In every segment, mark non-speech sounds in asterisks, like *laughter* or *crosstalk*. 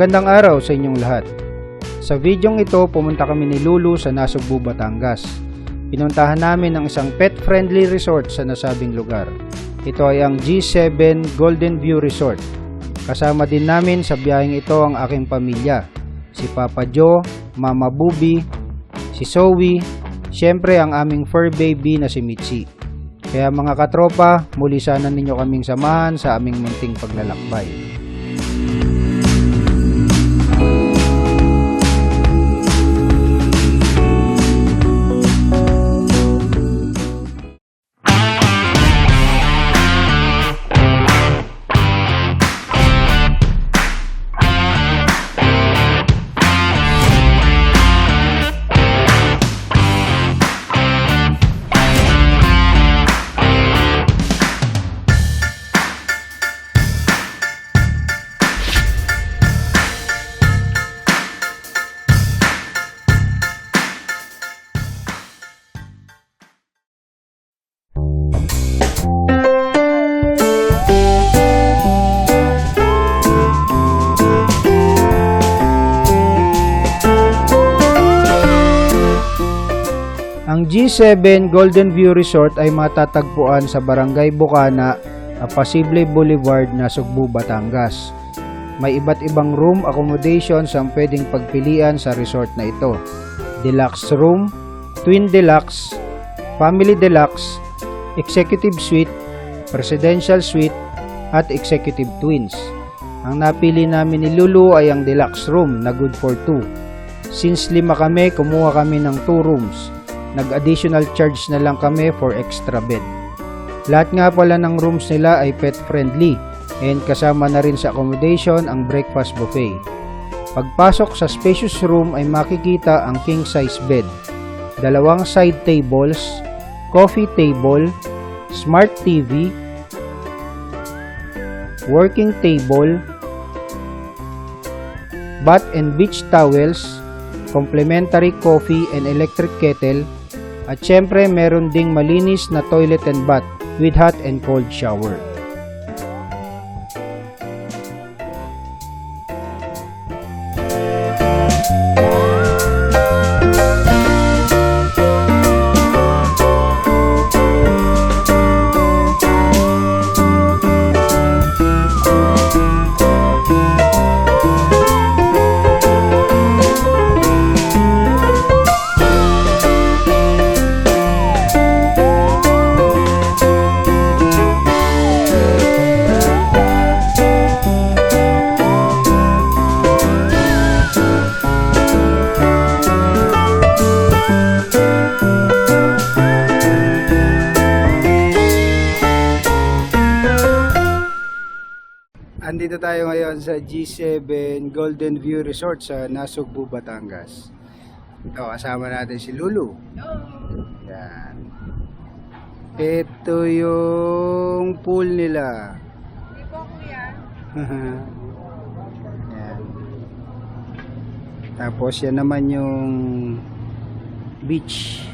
Magandang araw sa inyong lahat. Sa videong ito, pumunta kami ni Lulu sa Nasugbu, Batangas. Pinuntahan namin ang isang pet-friendly resort sa nasabing lugar. Ito ay ang G7 Golden View Resort. Kasama din namin sa biyaheng ito ang aking pamilya. Si Papa Joe, Mama Bubi, si Zoe, syempre ang aming fur baby na si Mitzi. Kaya mga katropa, muli sana ninyo kaming samahan sa aming munting paglalakbay. G7 Golden View Resort ay matatagpuan sa Barangay Bukana, Apasible Boulevard, Nasugbu, Batangas. May iba't ibang room accommodations ang pwedeng pagpilian sa resort na ito. Deluxe room, Twin Deluxe, Family Deluxe, Executive Suite, Presidential Suite, at Executive Twins. Ang napili namin ni Lulu ay ang deluxe room na good for two. Since lima kami, kumuha kami ng two rooms nag-additional charge na lang kami for extra bed. Lahat nga pala ng rooms nila ay pet friendly and kasama na rin sa accommodation ang breakfast buffet. Pagpasok sa spacious room ay makikita ang king size bed, dalawang side tables, coffee table, smart TV, working table, bath and beach towels, complimentary coffee and electric kettle, at syempre meron ding malinis na toilet and bath with hot and cold shower. Tayo ngayon sa G7 Golden View Resort sa Nasugbu, Batangas. Ito, kasama natin si Lulu. Yan. Ito yung pool nila. *laughs* yan. Tapos yan naman yung beach.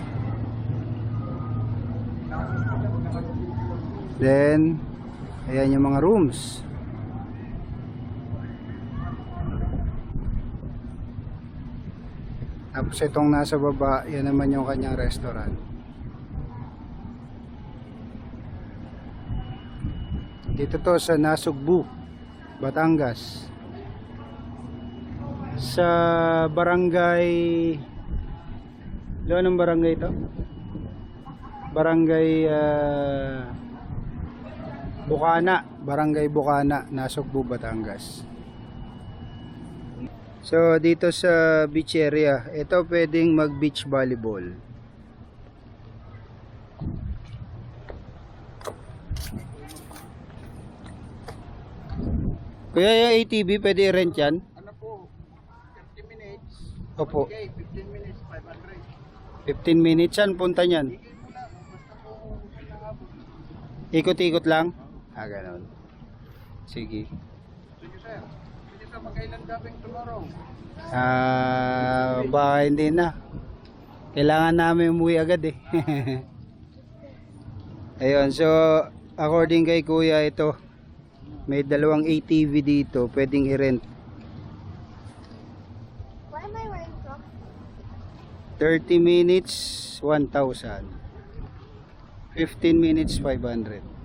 Then, ayan yung mga rooms. Tapos itong nasa baba, yan naman yung kanyang restaurant. Dito to sa Nasugbu, Batangas. Sa barangay... Ano anong barangay ito? Barangay ah, Bukana. Barangay Bukana, Nasugbu, Batangas. So dito sa beach area, ito pwedeng mag beach volleyball. Kuya, yung ATV pwede i-rent yan? Ano po? 50 minutes. Opo. Okay, 15 minutes, 500. 15 minutes yan, punta niyan. Ikot-ikot lang? Ah, ganun. Sige magkailan gabing tomorrow? Ah, baka hindi na. Kailangan namin umuwi agad eh. *laughs* Ayun, so according kay kuya ito, may dalawang ATV dito, pwedeng i-rent. 30 minutes, 1,000. 15 minutes, 500.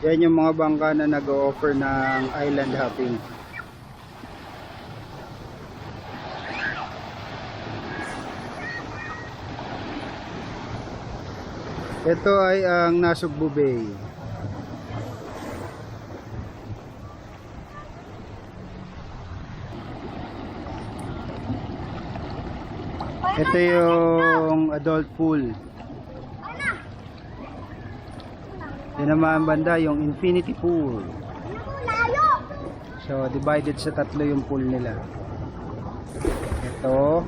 Yan yung mga bangka na nag-offer ng island hopping. Ito ay ang Nasugbu Bay. Ito yung adult pool. Ang banda, yung infinity pool. So, divided sa tatlo yung pool nila. Ito.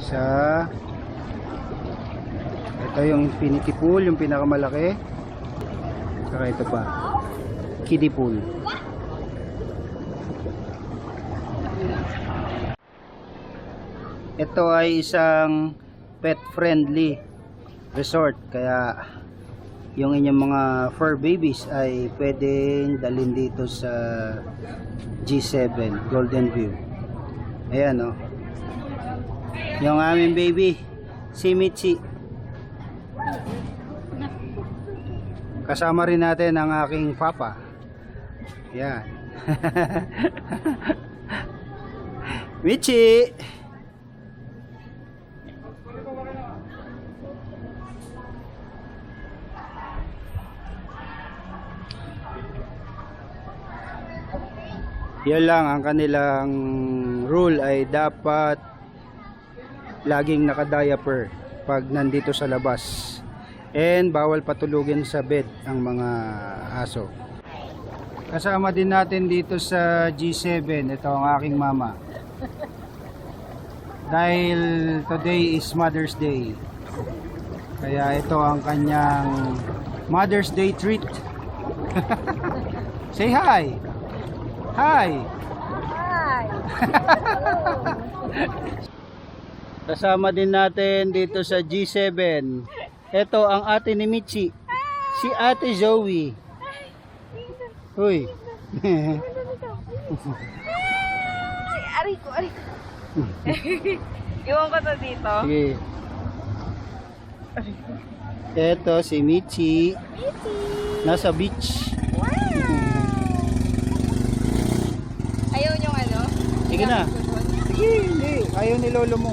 Sa ito yung infinity pool, yung pinakamalaki. Saka ito pa. Kiddie pool. Ito ay isang pet friendly resort kaya yung inyong mga fur babies ay pwedeng dalhin dito sa G7 Golden View. Ayan oh. Yung aming baby si Michi. Kasama rin natin ang aking papa. Yan. *laughs* Michi! Yan lang ang kanilang rule ay dapat laging naka-diaper pag nandito sa labas. And bawal patulugin sa bed ang mga aso. Kasama din natin dito sa G7, ito ang aking mama. Dahil today is Mother's Day. Kaya ito ang kanyang Mother's Day treat. *laughs* Say hi! Hi! Hi! *laughs* Kasama din natin dito sa G7. Ito ang ate ni Michi. Si ate Zoe. Uy. Ay, *laughs* aray ko, aray ko. *laughs* Iwan ko to dito. Sige. Ito si Michi. Nasa beach. Ayaw niyong ano? Sige na. Sige, hindi. Ayaw ni lolo mo.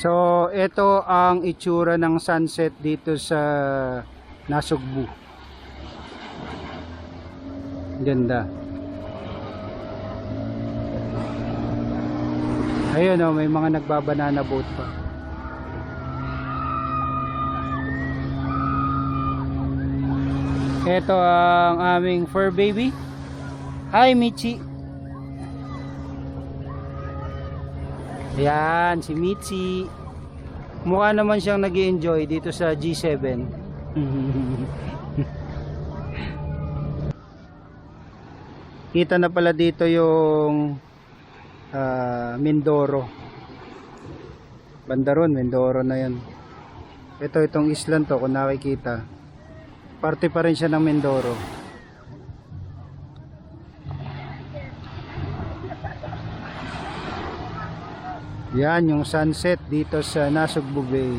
So, ito ang itsura ng sunset dito sa Nasugbu. Ganda. Ayun oh, may mga nagbabanana boat pa. Ito ang aming fur baby. Hi, Michi. Ayan, si Michi. Mukha naman siyang nag enjoy dito sa G7. *laughs* Kita na pala dito yung ah, Mindoro. Banda ron, Mindoro na yan. Ito, itong island to, kung nakikita. Parte pa rin siya ng Mindoro. Yan yung sunset dito sa Nasugbu Bay.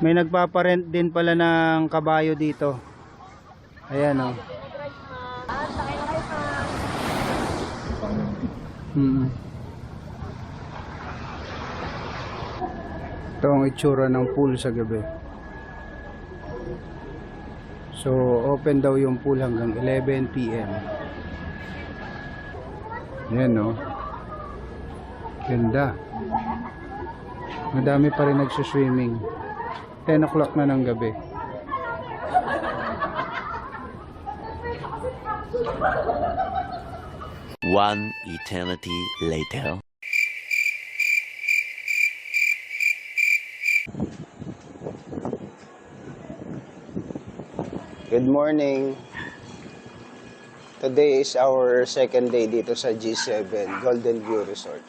May nagpaparent din pala ng kabayo dito. Ayan oh. Mm. Ito ang itsura ng pool sa gabi. So, open daw yung pool hanggang 11 p.m. Yan, no? Ganda. Madami pa rin nagsuswimming. 10 o'clock na ng gabi. One eternity later. Good morning. Today is our second day dito sa G7 Golden View Resort.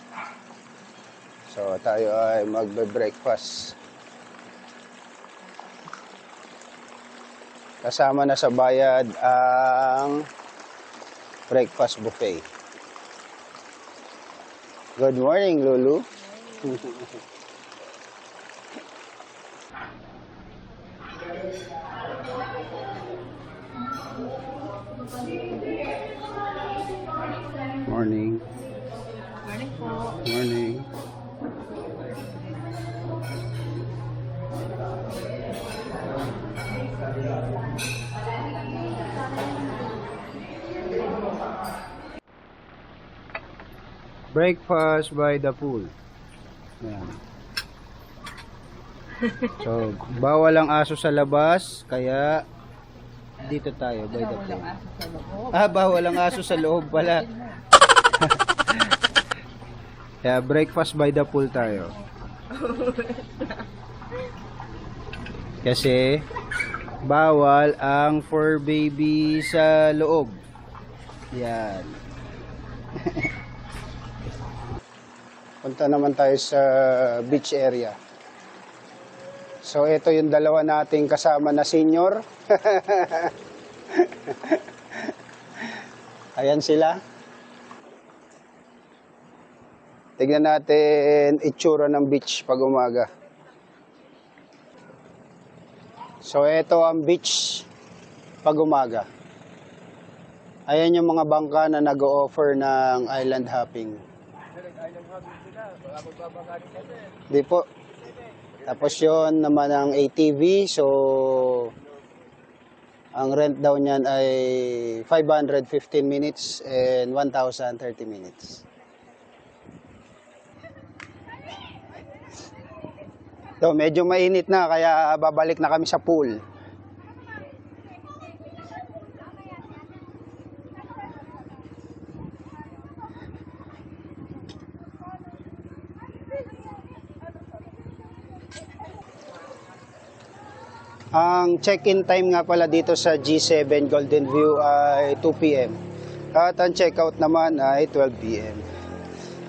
So tayo ay magbe-breakfast. Kasama na sa bayad ang breakfast buffet. Good morning, Lulu. Morning. Morning po. Morning. Breakfast by the pool. Yan. So, bawal ang aso sa labas, kaya dito tayo by the pool. Ah, bawal ang aso sa loob pala. Kaya *laughs* breakfast by the pool tayo. Kasi bawal ang fur baby sa loob. Yan. *laughs* Punta naman tayo sa beach area. So ito yung dalawa nating kasama na senior. *laughs* Ayan sila. Tignan natin itsura ng beach pag umaga. So ito ang beach pag umaga. Ayan yung mga bangka na nag-o-offer ng island hopping. Di po. Tapos yon naman ang ATV. So, ang rent daw niyan ay 515 minutes and 1,030 minutes. So, medyo mainit na kaya babalik na kami sa pool. Ang check-in time nga pala dito sa G7 Golden View ay 2 p.m. At ang check-out naman ay 12 p.m.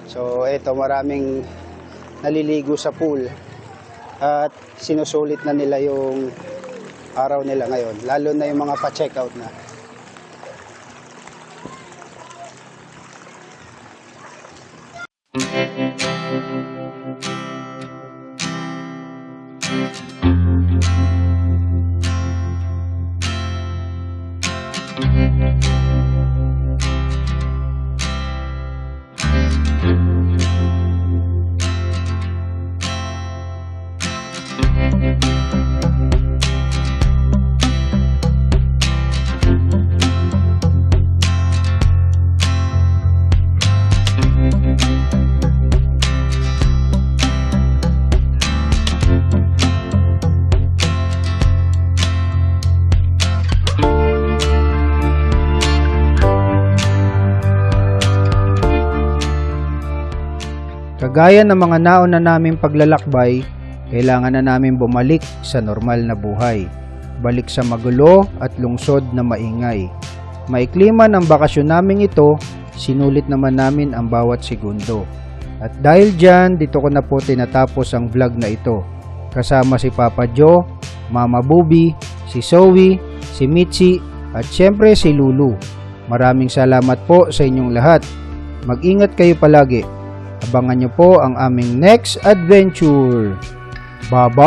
So, ito maraming naliligo sa pool at sinusulit na nila yung araw nila ngayon, lalo na yung mga pa-check out na. Kagaya ng mga nauna naming paglalakbay, kailangan na namin bumalik sa normal na buhay. Balik sa magulo at lungsod na maingay. Maikli man ang bakasyon naming ito, sinulit naman namin ang bawat segundo. At dahil dyan, dito ko na po tinatapos ang vlog na ito. Kasama si Papa Joe, Mama Bubi, si Zoe, si Mitzi, at syempre si Lulu. Maraming salamat po sa inyong lahat. Mag-ingat kayo palagi. Abangan nyo po ang aming next adventure. Bye-bye!